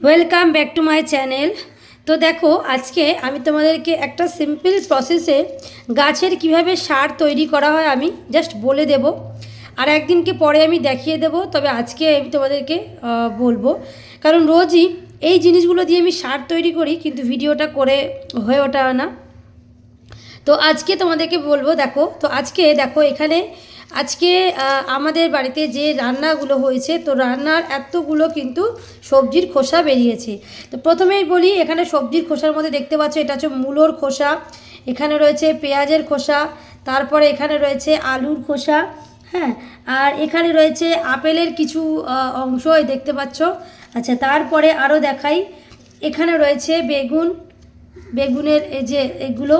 Welcome back to my channel তো দেখো, আজকে আমি তোমাদেরকে একটা সিম্পল প্রসেসে গাছের কীভাবে সার তৈরি করা হয় আমি জাস্ট বলে দেব। আর একদিনকে পরে আমি দেখিয়ে দেব, তবে আজকে আমি তোমাদেরকে বলব। কারণ রোজই এই জিনিসগুলো দিয়ে আমি সার তৈরি করি, কিন্তু ভিডিওটা করে হয়ে ওঠা না। তো আজকে তোমাদেরকে বলব, দেখো, তো আজকে দেখো এখানে আজকে আমাদের বাড়িতে যে রান্নাগুলো হয়েছে, তো রান্নার এতগুলো কিন্তু সবজির খোসা বেরিয়েছে। তো প্রথমেই বলি, এখানে সবজির খোসার মধ্যে দেখতে পাচ্ছ, এটা হচ্ছে মূলোর খোসা, এখানে রয়েছে পেঁয়াজের খোসা, তারপরে এখানে রয়েছে আলুর খোসা হ্যাঁ আর এখানে রয়েছে আপেলের কিছু অংশ দেখতে পাচ্ছ। আচ্ছা তারপরে আরও দেখাই, এখানে রয়েছে বেগুন, বেগুনের এই যে এগুলো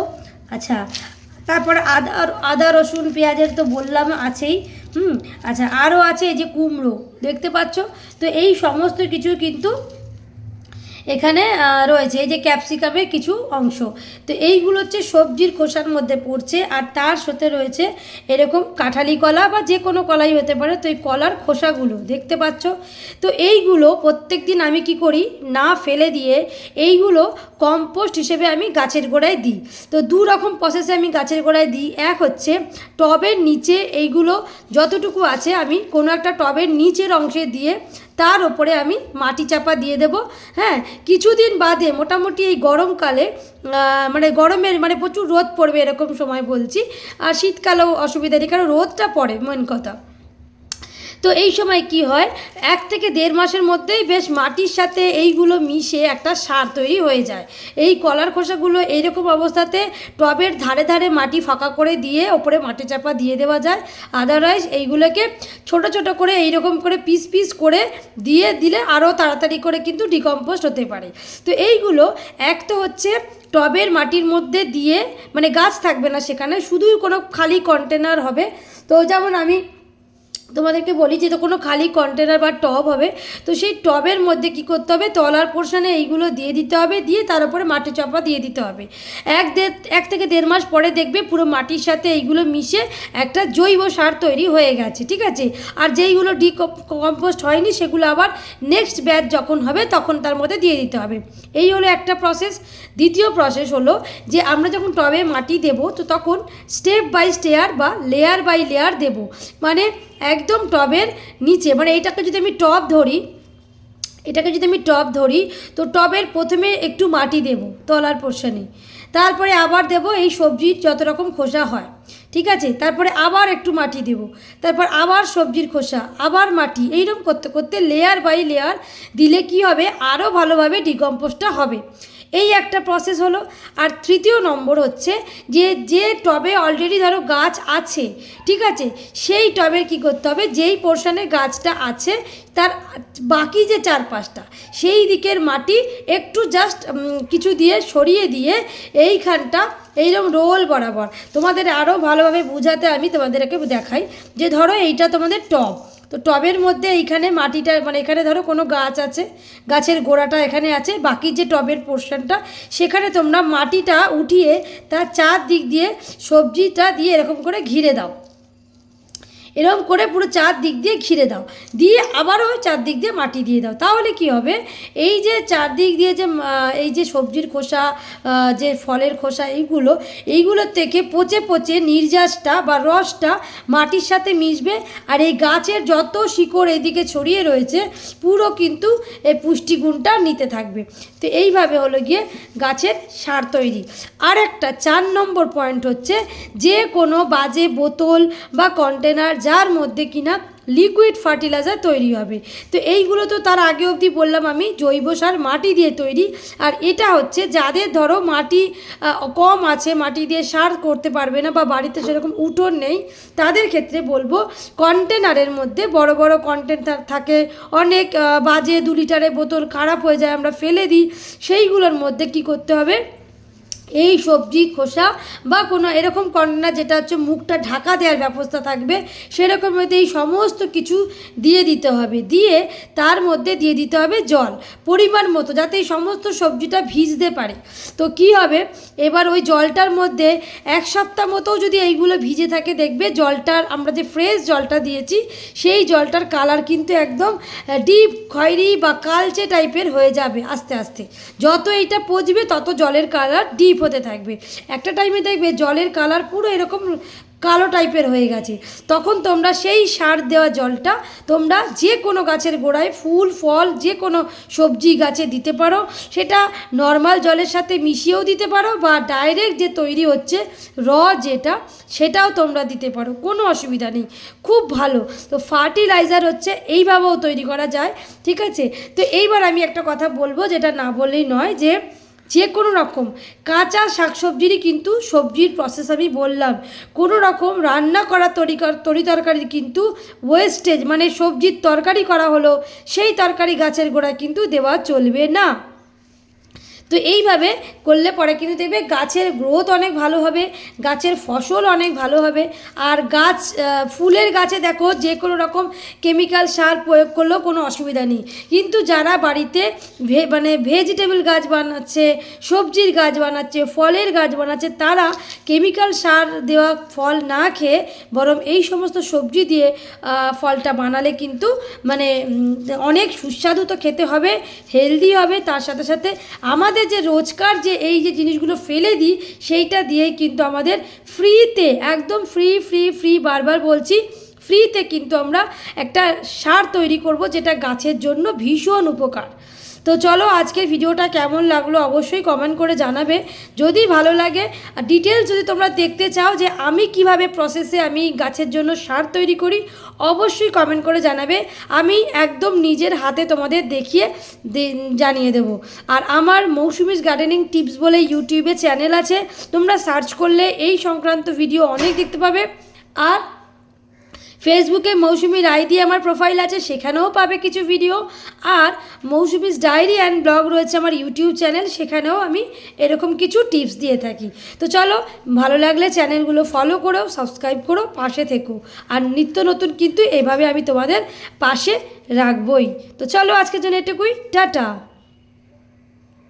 আচ্ছা তারপর আদা আদা, রসুন, পেঁয়াজের তো বললাম আছেই। হুম আচ্ছা আরও আছে এই যে কুমড়ো, দেখতে পাচ্ছ? তো এই সমস্ত কিছু কিন্তু এখানে রয়েছে, এই যে ক্যাপসিকামের কিছু অংশ। তো এইগুলো হচ্ছে সবজির খোসার মধ্যে পড়ছে, আর তার সাথে রয়েছে এরকম কাঁঠালি কলা বা যে কোনো কলাই হতে পারে, তো এই কলার খোসাগুলো, দেখতে পাচ্ছ? তো এইগুলো প্রত্যেক দিন আমি কি করি? না ফেলে দিয়ে এইগুলো কম্পোস্ট হিসেবে আমি গাছের গোড়ায় দিই। তো দু রকম প্রসেসে আমি গাছের গোড়ায় দিই। এক হচ্ছে টবের নিচে এইগুলো যতটুকু আছে, আমি কোনো একটা টবের নিচের অংশে দিয়ে তার ওপরে আমি মাটি চাপা দিয়ে দেব। হ্যাঁ কিছুদিন বাদে মোটামুটি এই গরমকালে মানে গরমের মানে প্রচুর রোদ পড়বে এরকম সময় বলছি। আর শীতকালেও অসুবিধা নেই, কারণ রোদটা পড়ে মেন কথা। তো এই সময় কি হয়? এক থেকে দেড় মাসের মধ্যেই বেশ মাটির সাথে এইগুলো মিশে একটা সার তৈরি হয়ে যায়। এই কলার খোসাগুলো এইরকম অবস্থাতে টবের ধারে ধারে মাটি ফাঁকা করে দিয়ে ওপরে মাটি চাপা দিয়ে দেওয়া যায়। আদারওয়াইজ এইগুলোকে ছোট ছোট করে এইরকম করে পিস পিস করে দিয়ে দিলে আরও তাড়াতাড়ি করে কিন্তু ডিকম্পোস্ট হতে পারে। তো এইগুলো এক তো হচ্ছে টবের মাটির মধ্যে দিয়ে মানে গাছ থাকবে না সেখানে, শুধুই কোনো খালি কন্টেনার হবে। তো যেমন আমি তোমাদেরকে বলি যে তো কোনো খালি কন্টেনার বা টব হবে। তো সেই টবের মধ্যে কি করতে হবে? তলার পোর্শনে এইগুলো দিয়ে দিতে হবে, দিয়ে তার উপরে মাটি চাপা দিয়ে দিতে হবে। এক দেড়, এক থেকে দেড় মাস পরে দেখবে পুরো মাটির সাথে এইগুলো মিশে একটা জৈব সার তৈরি হয়ে গেছে, ঠিক আছে? আর যেইগুলো ডি কম্পোস্ট হয়নি, সেগুলো আবার নেক্সট ব্যাচ যখন হবে, তখন তার মধ্যে দিয়ে দিতে হবে। এই হলো একটা প্রসেস দ্বিতীয় প্রসেস হলো যে, আমরা যখন টবে মাটি দেব, তো তখন স্টেপ বাই স্টেয়ার বা লেয়ার বাই লেয়ার দেব। মানে একদম টবের নিচে মানে এইটাকে যদি আমি টব ধরি, এটাকে যদি আমি টব ধরি, তো টবের প্রথমে একটু মাটি দেব তলার পোর্শনে তারপরে আবার দেব এই সবজির যত রকম খোসা হয়, ঠিক আছে? তারপরে আবার একটু মাটি দেব। তারপর আবার সবজির খোসা, আবার মাটি, এইরকম করতে করতে লেয়ার বাই লেয়ার দিলে কি হবে? আরও ভালোভাবে ডিকম্পোস্টটা হবে। এই একটা প্রসেস হলো। আর তৃতীয় নম্বর হচ্ছে যে যে টবে অলরেডি ধরো গাছ আছে, ঠিক আছে? সেই টবের কি করতে হবে? যেই পোর্শনে গাছটা আছে, তার বাকি যে চার পাঁচটা সেই দিকের মাটি একটু জাস্ট কিছু দিয়ে সরিয়ে দিয়ে এইখানটা এইরকম রোল বরাবর। তোমাদের আরও ভালোভাবে বোঝাতে আমি তোমাদেরকে দেখাই যে, ধরো এইটা তোমাদের টব। তো টবের মধ্যে এইখানে মাটিটা মানে এখানে ধরো কোনো গাছ আছে, গাছের গোড়াটা এখানে আছে, বাকি যে টবের পোর্শনটা, সেখানে তোমরা মাটিটা উঠিয়ে তার চার দিক দিয়ে সবজিটা দিয়ে এরকম করে ঘিরে দাও। এরকম করে পুরো চার দিক দিয়ে ঘিরে দাও। দিয়ে আবারও চারদিক দিয়ে মাটি দিয়ে দাও। তাহলে কি হবে? এই যে চারদিক দিয়ে যে এই যে সবজির খোসা যে ফলের খোসা, এইগুলো এইগুলোর থেকে পচে পচে নির্যাসটা বা রসটা মাটির সাথে মিশবে। আর এই গাছের যত শিকড় এদিকে ছড়িয়ে রয়েছে, পুরো কিন্তু এই পুষ্টিগুণটা নিতে থাকবে। তো এইভাবে হলো গিয়ে গাছের সার তৈরি। আর একটা চার নম্বর পয়েন্ট হচ্ছে যে কোনো বাজে বোতল বা কন্টেনার যার মধ্যে কিনা লিকুইড ফার্টিলাইজার তৈরি হবে। তো এইগুলো তো তার আগে অবধি বললাম আমি, জৈব সার মাটি দিয়ে তৈরি। আর এটা হচ্ছে যাদের ধরো মাটি কম আছে, মাটি দিয়ে সার করতে পারবে না বা বাড়িতে সেরকম উঠোন নেই, তাদের ক্ষেত্রে বলব কন্টেনারের মধ্যে বড় বড় কন্টেনার থাকে। অনেক বাজে দু লিটারের বোতল খারাপ হয়ে যায়, আমরা ফেলে দিই। সেইগুলোর মধ্যে কি করতে হবে? এই সবজি, খোসা বা কোনো এরকম কন্টেনার যেটা হচ্ছে মুখটা ঢাকা দেওয়ার ব্যবস্থা থাকবে, সেরকম মধ্যে এই সমস্ত কিছু দিয়ে দিতে হবে। দিয়ে তার মধ্যে দিয়ে দিতে হবে জল, পরিমাণ মতো, যাতে এই সমস্ত সবজিটা ভিজতে পারে। তো কি হবে? এবার ওই জলটার মধ্যে এক সপ্তাহ মতো যদি এইগুলো ভিজে থাকে, দেখবে জলটার আমরা যে ফ্রেশ জলটা দিয়েছি, সেই জলটার কালার কিন্তু একদম ডিপ খয়েরি বা কালচে টাইপের হয়ে যাবে আস্তে আস্তে। যত এইটা পচবে, তত জলের কালার ডিপ হতে থাকবে। একটা টাইমে দেখবে জলের কালার পুরো এরকম কালো টাইপের হয়ে গেছে। তখন তোমরা সেই সার দেওয়া জলটা তোমরা যে কোনো গাছের গোড়ায় ফুল, ফল যে কোনো সবজি গাছে দিতে পারো। সেটা নর্মাল জলের সাথে মিশিয়েও দিতে পারো বা ডাইরেক্ট যে তৈরি হচ্ছে র যেটা, সেটাও তোমরা দিতে পারো। কোনো অসুবিধা নেই। খুব ভালো। তো ফার্টিলাইজার হচ্ছে এইভাবেও তৈরি করা যায়। ঠিক আছে? তো এইবার আমি একটা কথা বলব যেটা না বললেই নয় যে যে কোনো রকম কাঁচা শাকসবজিরই কিন্তু সবজির প্রসেস আমি বললাম। কোনো রকম রান্না করা তরিকার তরি তরকারির কিন্তু ওয়েস্টেজ মানে সবজির তরকারি করা হলো, সেই তরকারি গাছের গোড়া কিন্তু দেওয়া চলবে না। তো এইভাবে করলে পরে কিন্তু দেখবে গাছের গ্রোথ অনেক ভালো হবে, গাছের ফসল অনেক ভালো হবে। আর গাছ ফুলের গাছে দেখো যে কোনো রকম কেমিক্যাল সার প্রয়োগ করলেও কোনো অসুবিধা নেই। কিন্তু যারা বাড়িতে ভে মানে ভেজিটেবল গাছ বানাচ্ছে, সবজির গাছ বানাচ্ছে, ফলের গাছ বানাচ্ছে, তারা কেমিক্যাল সার দেওয়া ফল না খেয়ে বরং এই সমস্ত সবজি দিয়ে ফলটা বানালে কিন্তু মানে অনেক সুস্বাদু তো খেতে হবে হেলদি হবে। তার সাথে সাথে আমাদের যে রোজকার যে এই যে জিনিসগুলো ফেলে দিই, সেইটা দিয়েই কিন্তু আমাদের ফ্রিতে, একদম ফ্রি ফ্রি ফ্রি বারবার বলছি, ফ্রিতে কিন্তু আমরা একটা সার তৈরি করব যেটা গাছের জন্য ভীষণ উপকার। তো চলো আজকের ভিডিওটা কেমন লাগল অবশ্যই কমেন্ট করে জানাবে। যদি ভালো লাগে, আর ডিটেলস যদি তোমরা দেখতে চাও যে আমি কীভাবে প্রসেসে আমি গাছের জন্য সার তৈরি করি, অবশ্যই কমেন্ট করে জানাবে। আমি একদম নিজের হাতে তোমাদের দেখিয়ে জানিয়ে দেব। আর আমার মৌসুমিস গার্ডেনিং টিপস বলে ইউটিউবে চ্যানেল আছে, তোমরা সার্চ করলে এই সংক্রান্ত ভিডিও অনেক দেখতে পাবে। আর ফেসবুকে মৌসুমি রায় দিয়ে আমার প্রোফাইল আছে, সেখানেও পাবে কিছু ভিডিও আর মৌসুমিস ডায়েরি অ্যান্ড ব্লগ রয়েছে আমার ইউটিউব চ্যানেল সেখানেও আমি এরকম কিছু টিপস দিয়ে থাকি। তো চলো, ভালো লাগলে চ্যানেলগুলো ফলো করো সাবস্ক্রাইব করো, পাশে থেকো। আর নিত্য নতুন কিন্তু এভাবে আমি তোমাদের পাশে রাখবই। তো চলো, আজকের জন্য এটুকুই। টাটা!